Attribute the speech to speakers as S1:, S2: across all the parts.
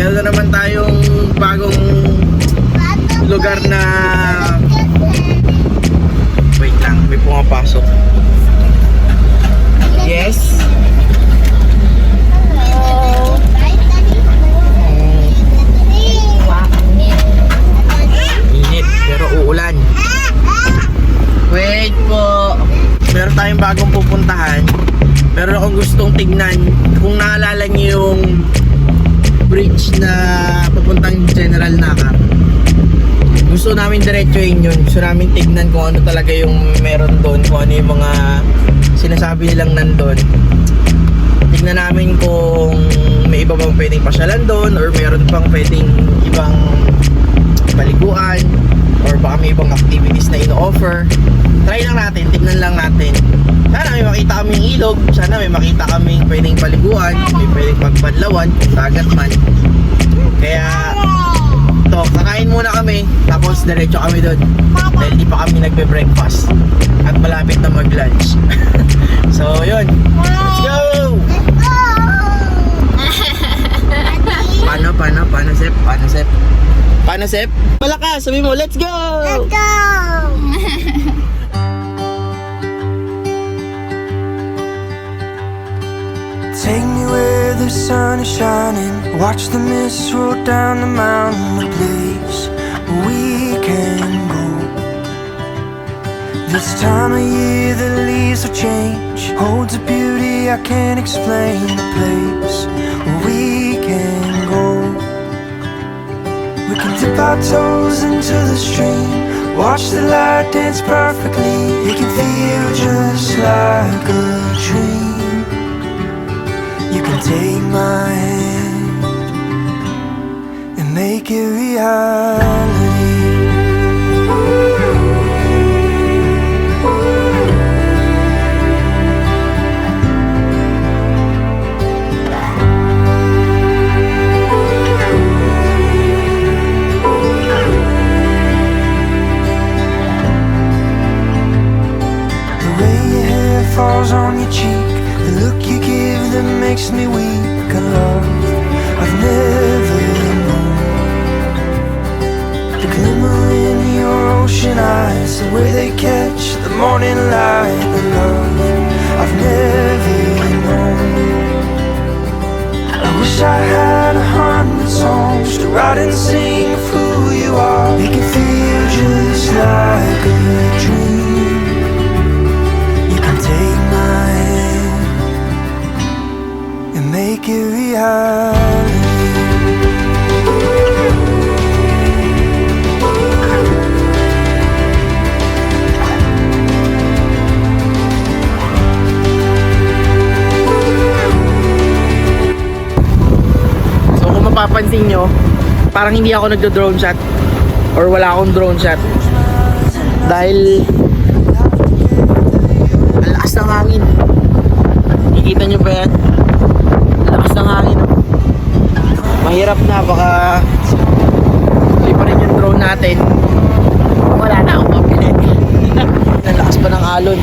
S1: meron na naman tayong bagong lugar na wait lang, may pumapasok. Yes. Wait po. Meron tayong bagong pupuntahan. Meron akong gustong tignan. Kung naalala niyo yung bridge na papuntang General Nakar. Gusto namin diretsuhin yun. Gusto namin tignan kung ano talaga yung meron doon. Kung ano yung mga sinasabi nilang nandun. Tignan namin kung may iba bang pwedeng pasyalan doon or meron pang pwedeng ibang paliguan or baka may ibang activities na ino-offer. Try lang natin, tignan lang natin. Sana may makita kaming ilog, sana may makita kaming pwedeng paliguan, may pwedeng magpadlawan, kung dagat man. Kaya, to, kakain muna kami, tapos diretso kami doon. Dahil di pa kami nagbe-breakfast. At malapit na mag-lunch. so, yun. Let's go! Paano, paano, paano, Sep? Paano, Sep? Paano, Sep? Malakas, sabi mo, let's go!
S2: Take me where the sun is shining. Watch the mist roll down the mountain. A place we can go. This time of year, the leaves will change. Holds a beauty I can't explain. A place we dip our toes into the stream. Watch the light dance perfectly. It can feel just like a dream. You can take my hand and make it reality. Make it reality.
S1: So kung mapapansin nyo, parang hindi ako nagdo-drone shot or wala akong drone shot. Dahil ang lakas ng hangin. Kikita nyo ba yan? Ang lakas ng hangin. oh. Mahirap na, baka tuloy pa rin yung drone natin. Wala na akong mapili. ang lakas pa ng alon.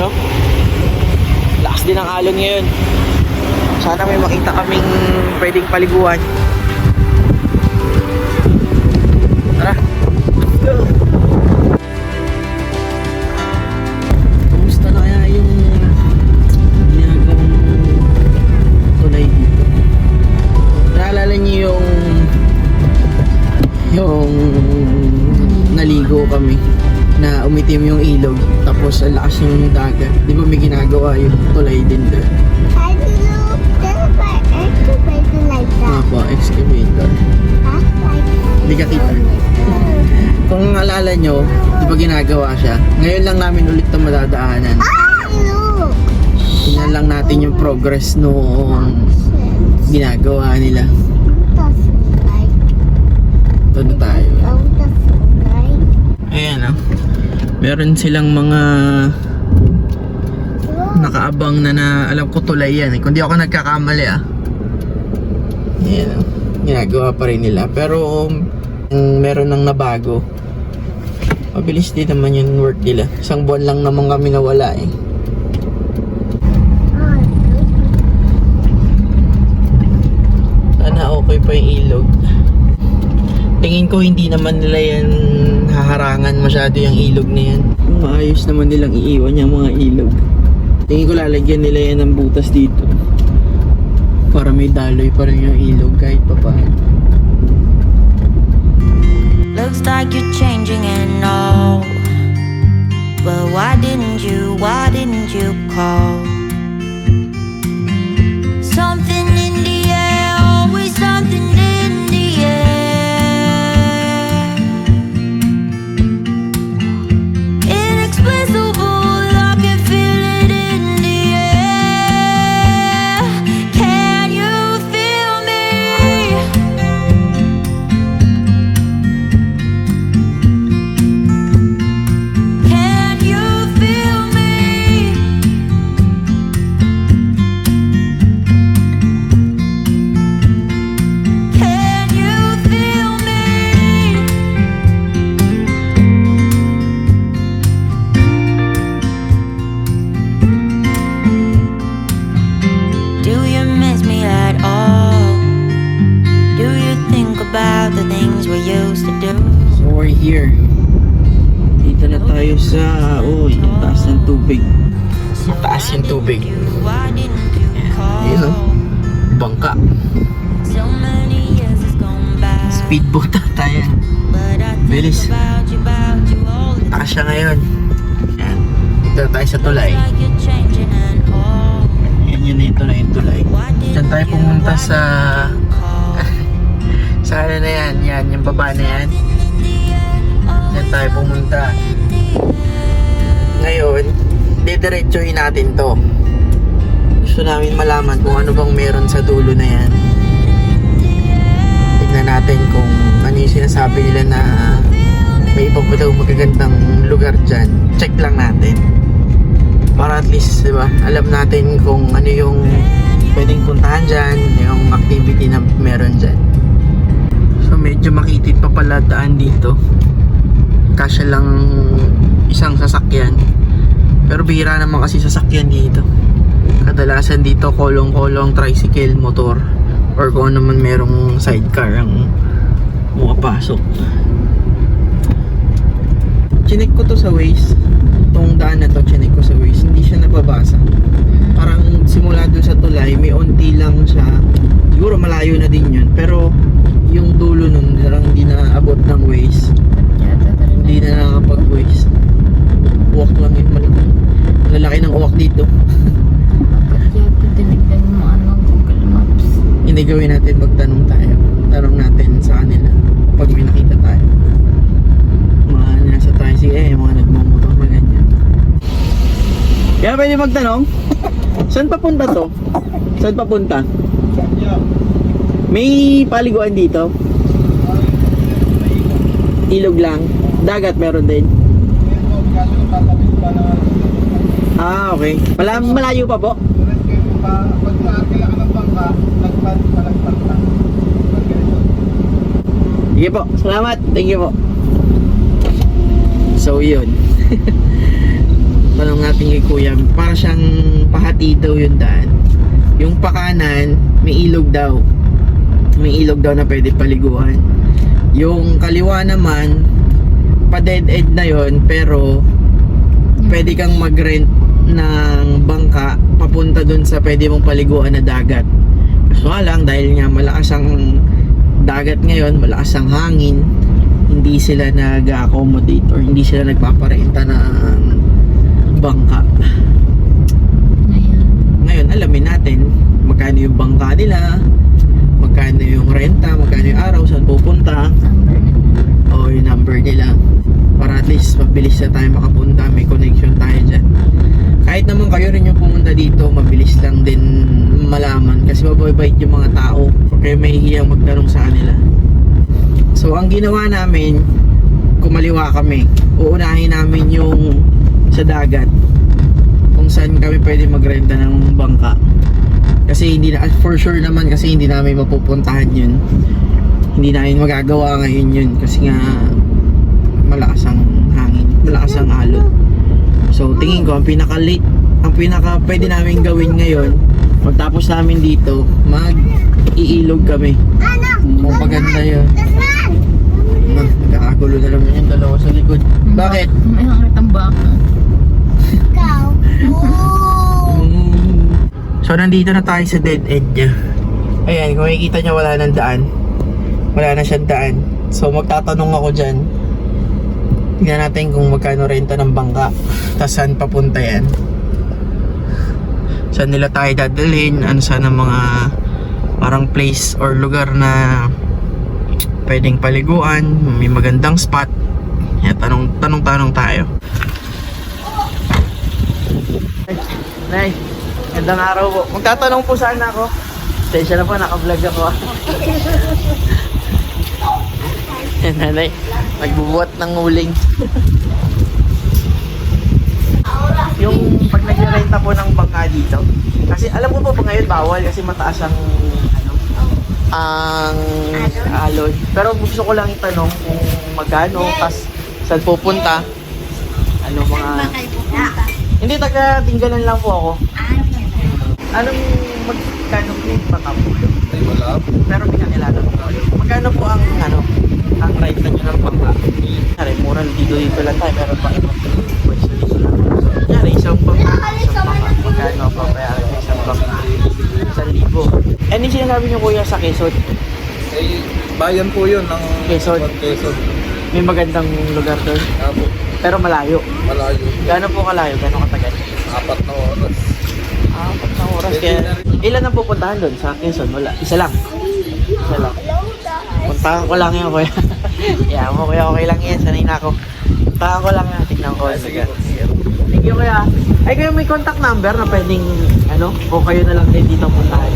S1: No? Lakas din ng alon ngayon. Sana may makita kaming pwedeng paliguan. Na umitim yung ilog tapos ang lakas yung dagat. Di ba may ginagawa yung tulay din doon?
S3: I do this by excavator like that.
S1: Mga po, excavator. Hindi ka kita. Kung alala nyo, di ba ginagawa siya? Ngayon lang namin ulit ito madadaanan.
S3: I know.
S1: Tingnan lang natin yung progress noong ginagawa nila. Ito na tayo.
S3: oh,
S1: Ayan ah. Meron silang mga nakaabang na na alam ko tulay yan eh. Kung ako nagkakamali ah. Ayan ah. Ginagawa pa rin nila. Pero um, meron nang nabago. Mabilis din naman yung work nila. Isang buwan lang naman kami nawala eh. Sana okay pa yung ilog. Tingin ko hindi naman nila yan haharangan masyado yung ilog na yan. Maayos naman nilang iiwan yung mga ilog. Tingin ko lalagyan nila yan ng butas dito. Para may daloy pa rin yung ilog kahit pa paano.
S4: Looks like you're changing and all. But why didn't you, why didn't you call? Something
S1: tulay. Yan yun ito na yung tulay. Diyan tayo pumunta sa... Sa ano na yan. Yan, yung baba na yan. Diyan tayo pumunta. Ngayon, didiretsuhin natin to. Gusto namin malaman kung ano bang meron sa dulo na yan. Tignan natin kung ano yung sinasabi nila na may iba pa daw magagandang lugar dyan. Check lang natin. Para at least, di ba, alam natin kung ano yung pwedeng puntahan dyan, yung activity na meron dyan. So medyo makitid pa pala daan dito. Kasya lang isang sasakyan. Pero bihira naman kasi sasakyan dito. Kadalasan dito kolong-kolong tricycle, motor or kung ano man merong sidecar ang pumapasok. Chinek ko to sa Waze. Itong daan na to, chinek ko sa Waze. Hindi siya nababasa. Parang simula dun sa tulay, may unti lang siya. Siguro malayo na din yun. Pero yung dulo nun, parang hindi na abot ng Waze. Hindi na nakakapag-Waze. Uwak lang yun malaki. Lalaki ng uwak dito.
S5: Mo ano?
S1: Hindi gawin natin magtanong tayo. Tanong natin sa kanila pag may nakita tayo. Mga nasa tricycle eh, mga nagmumotor na ganyan. Kaya pwede magtanong? Saan papunta to? Saan papunta? May paliguan dito? Ilog lang. Dagat meron din. Ah, okay. Mala malayo pa po? Sige po, salamat. Thank you po. So, yun. Tanong natin kay Kuya, para siyang pahati daw yung daan. Yung pakanan, may ilog daw. May ilog daw na pwede paliguan. Yung kaliwa naman, pa dead end na yon pero pwede kang mag-rent ng bangka papunta dun sa pwede mong paliguan na dagat. Kaso lang, dahil nga malakas ang dagat ngayon, malakas ang hangin, hindi sila nag-accommodate or hindi sila nagpaparenta ng bangka.
S5: Ngayon.
S1: Ngayon, alamin natin magkano yung bangka nila, magkano yung renta, magkano yung araw, saan pupunta, o yung number nila. Para at least mabilis na tayo makapunta, may connection tayo dyan. Kahit naman kayo rin yung pumunta dito, mabilis lang din malaman kasi mababait yung mga tao. Kaya may hiyang magtanong sa kanila. So, ang ginawa namin, kumaliwa kami. Uunahin namin yung sa dagat kung saan kami pwede magrenta ng bangka. Kasi hindi na, for sure naman kasi hindi namin mapupuntahan yun. Hindi namin magagawa ngayon yun kasi nga malakas ang hangin, malakas ang alon. So tingin ko ang pinaka late, ang pinaka pwede namin gawin ngayon Pagtapos namin dito, mag-iilog kami. Kung maganda yun. Nagkakagulo na naman yung dalawa sa likod. Bakit?
S5: May nakakitang baka.
S1: Mm. So, nandito na tayo sa dead end niya. Ayan, kung makikita niya wala nang daan. Wala na siyang daan. So, magtatanong ako dyan. Tingnan natin kung magkano renta ng bangka. Tapos saan papunta yan. Saan nila tayo dadalhin. Ano saan ang mga parang place or lugar na pwedeng paliguan. May magandang spot. Yan, tanong, tanong, tanong tayo. Nay, gandang araw po. Magtatanong po sana ako. Pasensya na po, naka-vlog ako. Nanay. Nagbubuhat ng uling. yung pag nagre-renta po ng bangka dito. Kasi alam ko po po ngayon bawal kasi mataas ang ang alon. Pero gusto ko lang itanong kung magkano, tas saan pupunta. Ano mga... Hindi, taga tinggalan lang po ako. Anong magkano po yung matapo?
S6: Ay, wala.
S1: Pero pinakilala ko. Magkano po ang ano, ang rate na nyo ng bangka? Kaya mura dito dito lang tayo, meron pa ibang. Kaya isang bangka, isang bangka. Magkano pa ng isang bangka? Ano yung sinasabi nyo kuya sa Quezon?
S6: Eh, bayan po yun ng
S1: Quezon.
S6: Quezon.
S1: May magandang lugar doon,
S6: Apo,
S1: pero malayo.
S6: malayo.
S1: Gaano po kalayo? Gaano katagal?
S6: Apat na oras.
S1: Apat na oras. Kaya, ilan ang pupuntahan doon sa Quezon? Wala. Isa lang. Isa lang. Puntahan ko lang yan, kuya. yeah, mo kuya, okay lang yan. Sanay na ako. Puntahan ko lang yan. Tignan ko.
S6: Sige.
S1: Thank you, kuya. Ay, kayo may contact number na pwedeng, ano, o kayo na lang din dito puntahan.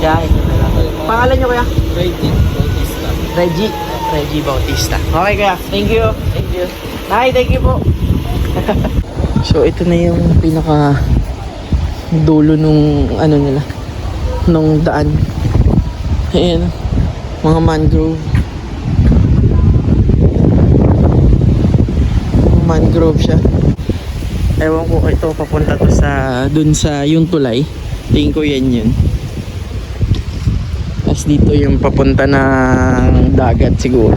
S1: Yeah, ito na lang. Pangalan niyo, kuya?
S6: Rating, Bautista.
S1: Reggie. Reggie Bautista. Okay, kuya. Thank you. Thank you. Hi, thank you po. so, ito na yung pinaka dulo nung ano nila nung daan. Ayan. Mga mangrove. Mangrove siya. Ewan ko ito papunta to sa dun sa yung tulay. Tingin ko yan yun. Tapos dito yung papunta ng dagat siguro.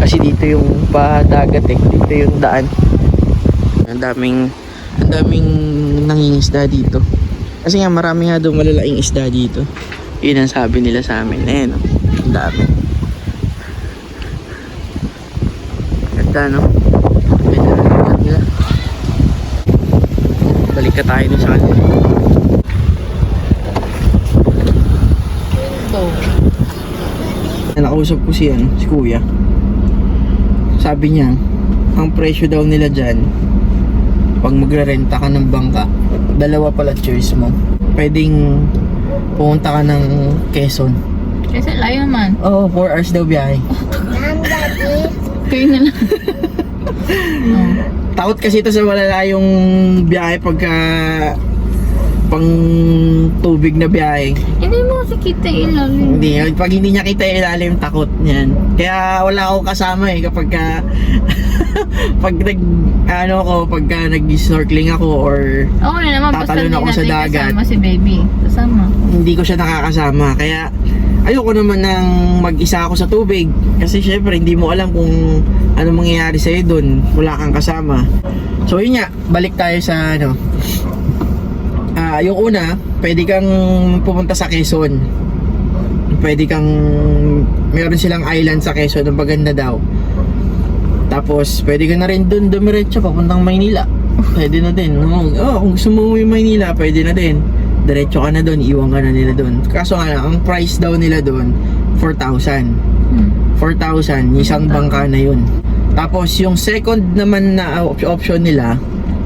S1: Kasi dito yung pa dagat eh. Dito yung daan. Ang daming ang daming nangingisda dito. Kasi nga marami nga doon malalaking isda dito. Yun ang sabi nila sa amin. Ayan oh. Ang dami. Ganda no? Ganda nila. Balik ka tayo sa kanila. Nakausap ko si ano, si kuya. Sabi niya, ang presyo daw nila dyan, pag magre-renta ka ng bangka, dalawa pala choice mo. Pwedeng pumunta ka ng Quezon.
S5: Kasi layo man.
S1: Oo, 4 hours daw biyahe.
S5: Kayo na lang. oh.
S1: Takot kasi ito sa malala yung biyahe pagka pang tubig na biyahe.
S5: Hindi mo kasi kita ilalim.
S1: Hindi, pag hindi niya kita ilalim, takot niyan. Kaya wala akong kasama eh kapag ka, pag nag, ano ko, pagka nag-snorkeling ako or
S5: Okay naman,
S1: Tatalon ako sa dagat.
S5: kasama si baby. Kasama.
S1: hindi ko siya nakakasama. Kaya ayoko naman nang mag-isa ako sa tubig. Kasi syempre hindi mo alam kung ano mangyayari sa'yo doon. Wala kang kasama. So yun nga, balik tayo sa ano. Ah, yung una, pwede kang pumunta sa Quezon. Pwede kang meron silang island sa Quezon, ang maganda daw. Tapos, pwede ka na rin doon dumiretso papuntang Maynila. Pwede na din. No? Oh, kung gusto mo umuwi Maynila, pwede na din. Diretso ka na doon, iwan ka na nila doon. Kaso nga lang, ang price daw nila doon, 4,000.
S5: Hmm.
S1: 4,000, isang bangka na yun. Tapos, yung second naman na op- option nila,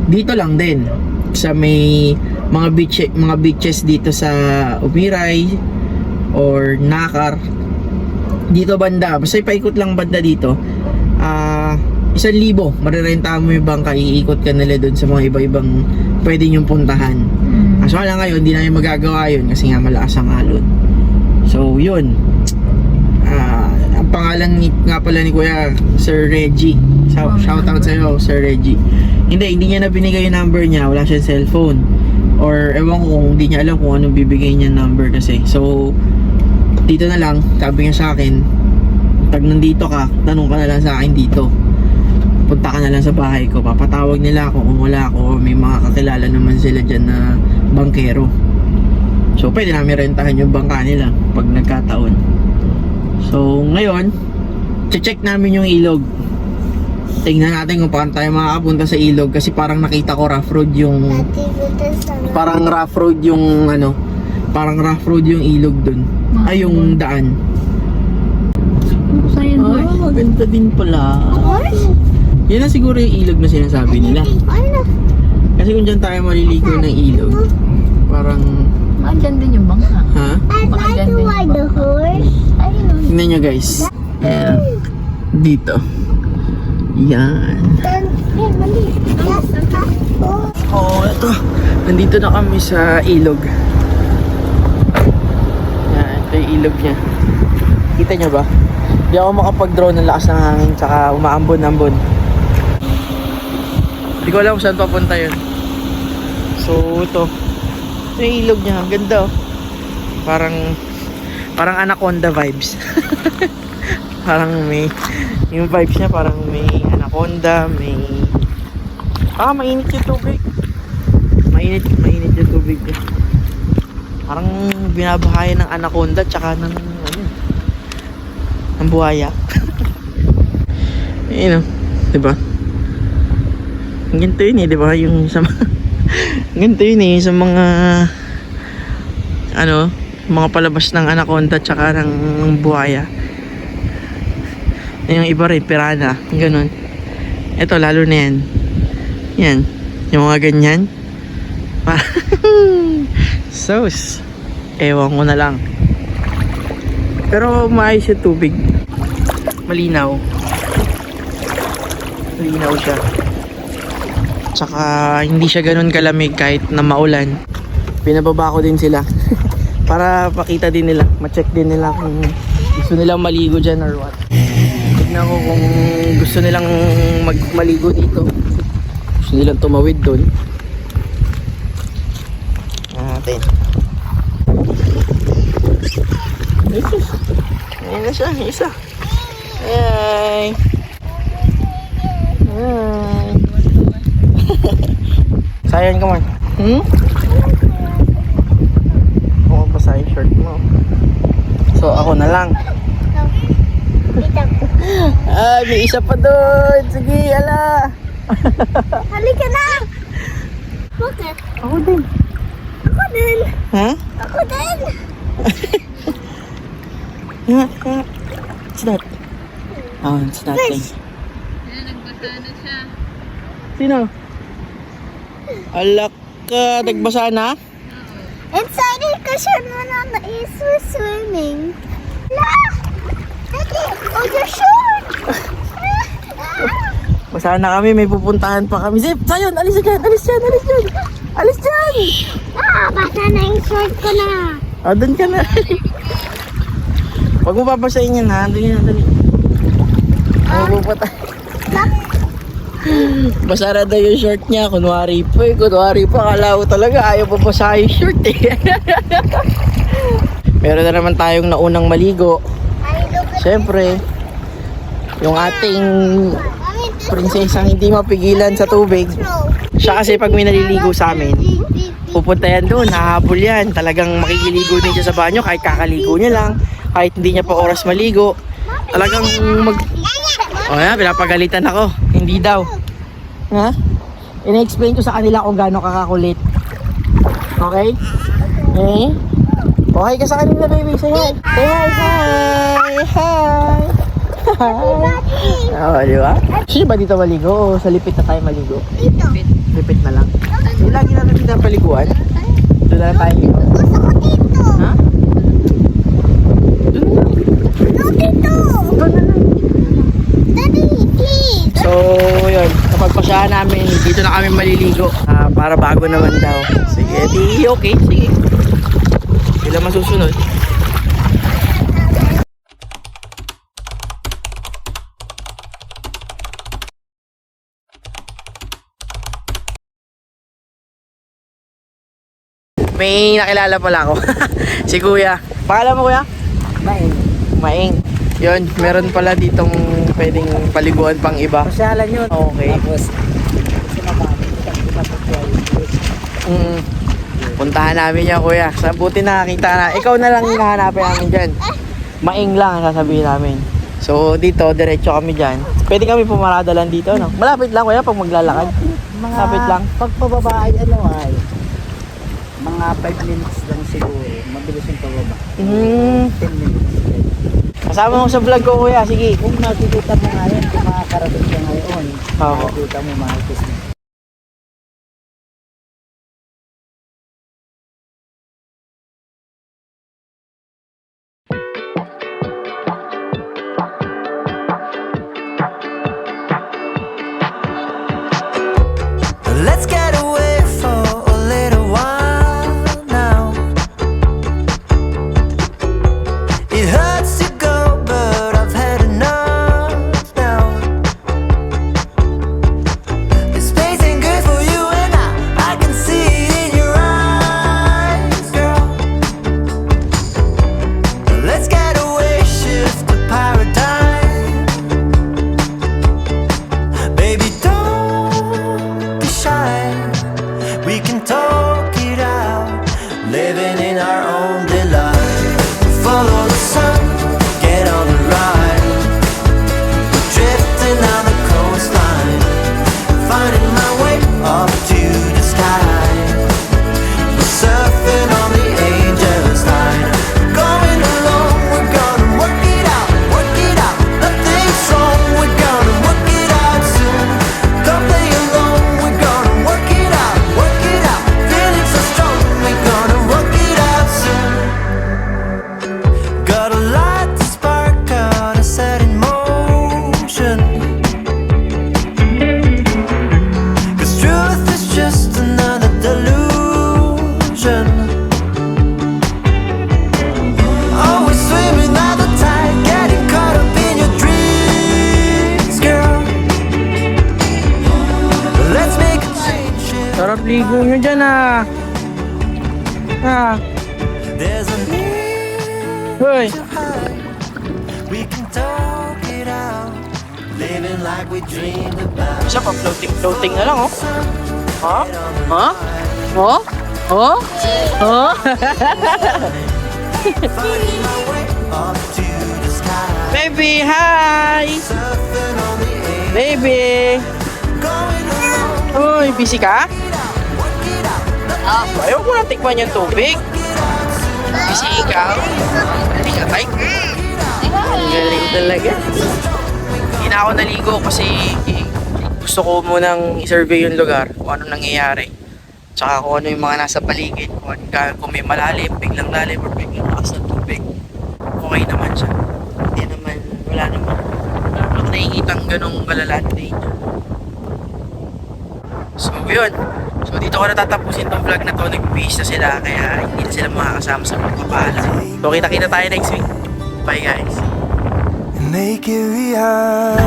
S1: dito lang din. Sa may mga beach mga beaches dito sa Umiray or Nakar. Dito banda, basta ipaikot lang banda dito. Ah, isang libo, marerenta mo yung bangka, iikot ka nila doon sa mga iba-ibang pwede nyong puntahan.
S5: Hmm.
S1: Kaso lang ngayon, hindi namin magagawa yun kasi nga malakas ang alon. So, yun. Ah, ang pangalan ni, nga pala ni Kuya, Sir Reggie. Shout, shout out sa'yo, Sir Reggie. Hindi, hindi niya na binigay yung number niya. Wala siyang cellphone. Or ewan ko kung hindi niya alam kung anong bibigay niya number kasi. So, dito na lang, sabi niya sa akin, pag nandito ka, tanong ka na lang sa akin dito. Punta ka na lang sa bahay ko. Papatawag nila ako kung wala ako may mga kakilala naman sila dyan na bangkero. So, pwede namin rentahan yung bangka nila pag nagkataon. So, ngayon, check namin yung ilog. Tingnan natin kung paano tayo makakapunta sa ilog kasi parang nakita ko rough road yung parang rough road yung ano parang rough road yung ilog dun. Ay yung daan.
S5: Lord.
S1: ah maganda din pala. Yan na siguro yung ilog na sinasabi nila. Kasi kung dyan tayo maliligo ng ilog parang
S5: Baka dyan din yung bangka.
S1: ha?
S5: Baka dyan din yung
S3: the
S5: bangka. oh.
S1: tingnan nyo guys. Ayan. dito yan
S3: oh,
S1: ito. Nandito na kami sa ilog. Yan, ito yung ilog niya. Kita niyo ba? Hindi ako makapag-draw ng lakas ng hangin tsaka umaambon-ambon. Hindi ko alam kung saan papunta yun. So, ito. Ito yung ilog niya. Ang ganda oh. Parang, parang anaconda vibes. parang may, yung vibes niya parang may anaconda, may Ah, mainit yung tubig. Mainit, mainit yung tubig niya. Parang binabahayan ng anaconda tsaka ng ano, ng buhaya. Ayun o, di ba? Ganito yun eh, di ba? Yung sa mga, ganito yun eh, sa mga, ano, mga palabas ng anaconda tsaka ng buhaya. Yung iba rin, pirana, ganun. Ito, lalo na yan. Yan. Yung mga ganyan. Sos. Ewan ko na lang. Pero maayos yung tubig. Malinaw. Malinaw siya. Tsaka hindi siya ganun kalamig kahit na maulan. Pinababa ko din sila. Para pakita din nila. Ma-check din nila kung gusto nilang maligo dyan or what. Tignan ko kung gusto nilang mag maligo dito. Gusto nilang tumawid doon. Natin. Jesus. Ayan na siya, isa. Hey. Hi. Sayan ka man. Hmm? Oo, basa yung shirt mo. So, ako na lang. Ay, may isa pa doon. Sige, ala.
S3: Halika na! Bakit?
S1: Ako din.
S3: Ako din!
S1: Ha?
S3: Ako din!
S1: Ha? Ha? What's that? Oh, it's nothing. Sino? Alak ka, nagbasa na?
S3: Excited kasi na na is swimming. La! Oh, your short!
S1: Basa na kami, may pupuntahan pa kami. Zip, sayon, alis dyan, alis dyan, alis dyan. Alis dyan!
S3: ah, basta na yung short ko na.
S1: Ah, doon ka na. Huwag mo papasayin yan ha, doon yan, yan. Ano po pa tayo? Basa na daw yung short niya, kunwari po eh, kunwari po, akala ko talaga ayaw pa basa yung short eh. Meron na naman tayong naunang maligo. Siyempre, yung ating prinsesang hindi mapigilan sa tubig. Siya kasi pag may naliligo sa amin, pupunta yan doon, hahabol yan. Talagang makikiligo din siya sa banyo kahit kakaligo niya lang, kahit hindi niya pa oras maligo. Talagang mag... O yan, pinapagalitan ako. Hindi daw. Ha? Ina-explain ko sa kanila kung gaano kakakulit. Okay? Eh? Okay ka sa kanila, baby. Say hi. Say hi, hi. Hi. Hi. Oh, di ba? Sino ba dito maligo? O sa lipit na tayo maligo?
S3: Dito.
S1: Lipit na lang. Yung lagi natin pinapaliguan. Doon na lang tayo dito.
S3: Gusto ko dito.
S1: Ha? Doon na lang.
S3: No, dito.
S1: Doon na lang.
S3: Daddy, please.
S1: So, yun. Kapag pasyahan namin, dito na kami maliligo. Ah, para bago naman daw. Sige, di okay. Sige. Sila masusunod. may nakilala pala ako. si Kuya. Pangalan mo Kuya?
S7: Main.
S1: Maing. Yun, meron pala ditong pwedeng paliguan pang iba.
S7: Pasyalan yun.
S1: Okay.
S7: Tapos, sinabali.
S1: Mm. Puntahan namin yan, kuya. Sa buti nakakita na. Ikaw na lang hinahanapin namin dyan. Maing lang ang sasabihin namin. So, dito, diretso kami dyan. Pwede kami pumarada lang dito, no? Malapit lang, kuya, pag maglalakad.
S7: Mga,
S1: Lapit lang.
S7: Pagpababa ay ano ay, mga 5 minutes lang siguro. Mabilis yung pababa.
S1: Hmm.
S7: 10 minutes.
S1: Kasama mo sa vlog ko, kuya. Sige.
S7: Kung nakikita mo nga yun, kung makakarating ka ngayon,
S1: Oo.
S7: makikita mo makikis mo.
S1: Isa pa, floating-floating na lang, oh. Ha? Ha? Oh? Oh? Oh? Baby, hi! Baby! Uy, busy ka? Ah, ayaw ko na tikman yung tubig. Busy ikaw? Hindi ka, tay? Galing talaga. Na ako naligo kasi gusto ko munang i-survey yung lugar kung ano nangyayari. Tsaka kung ano yung mga nasa paligid. Kung, ano kung may malalim, biglang lalim, or biglang lakas ng tubig. Okay naman siya. Hindi naman, wala naman. Wala naman nakikitang ganong kalala na danger. So, yun. So, dito ko natatapusin tong vlog na to. Nag-base na sila, kaya hindi na sila makakasama sa pagpapaalam. So, kita-kita tayo next week. Bye, guys.
S2: Make it reality.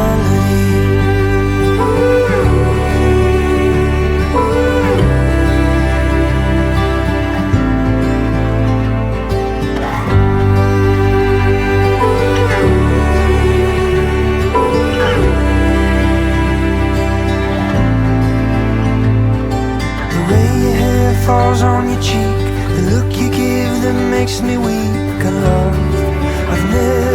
S2: The way your hair falls on your cheek, the look you give that makes me weak. I love